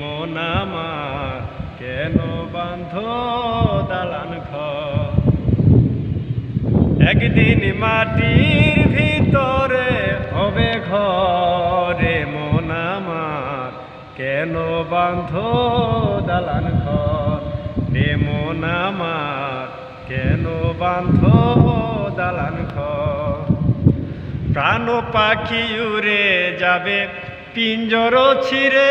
মন কেন বান্ধ দালান একদিন মাটির ভিতরে হবে ঘরে মন কেন বান্ধ দালান ঘর? রে কেন বান্ধ দালান প্রাণ পাখি উড়ে যাবে, পিঞ্জর ছিঁড়ে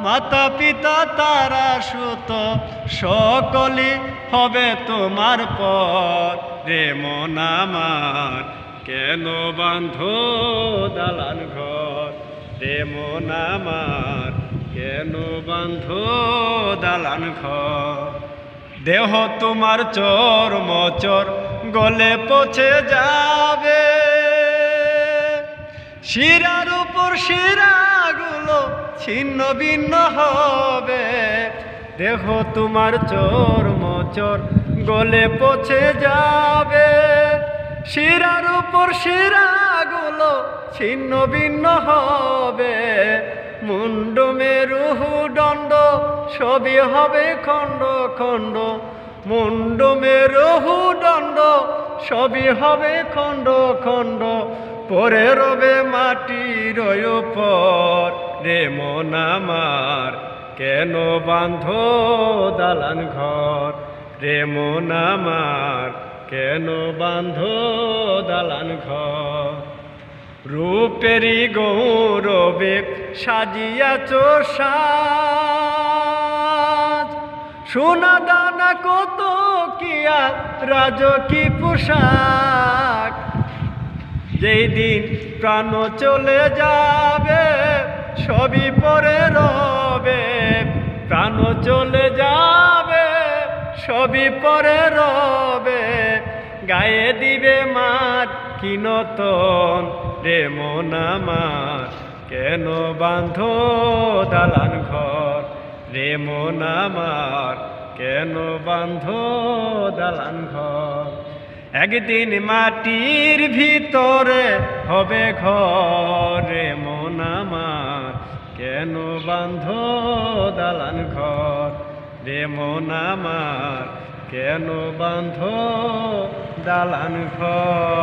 মাতা পিতা তারা সুত, সকলই হবে তোমার পর রে মন আমার, কেন বান্ধ দালান ঘর? রে মন আমার, কেন বান্ধ দালান ঘর? দেহ তোমার চর মচর, গলে পচে যাবে। শিরার উপর শিরাগুলো ছিন্ন ভিন্ন হবে। দেহ তোমার চোর মচর গলে পচে যাবে। শিরার উপর শিরাগুলো ছিন্ন ভিন্ন হবে। মুন্ড মেরুহু দণ্ড, সবই হবে খণ্ড খণ্ড। মুন্ড মেরুহু দণ্ড, সবই হবে খণ্ড খণ্ড। পরে রবে মাটির উপর। রে মন আমার, কেন বাঁধ দালান ঘর? রে মন আমার, কেন বাঁধ দালান ঘর? রূপেরি গৌরবে সাজিয়াছ সাজ। সোনা দানা কত কিয়া রাজকী পোশাক? যেই দিন প্রাণ চলে যাবে, সবই পরে রবে। প্রাণ চলে যাবে, সবই পরে রবে। গায়ে দিবে মার কিনতন রে মন আমার। কেন বাঁধ দালান ঘর রে মন আমার? কেন বাঁধ দালান ঘর? একদিন মাটির ভিতরে হবে ঘরে মন আমার। কেন বান্ধ দালান ঘর রে মন আমার? কেন বান্ধ দালান ঘর?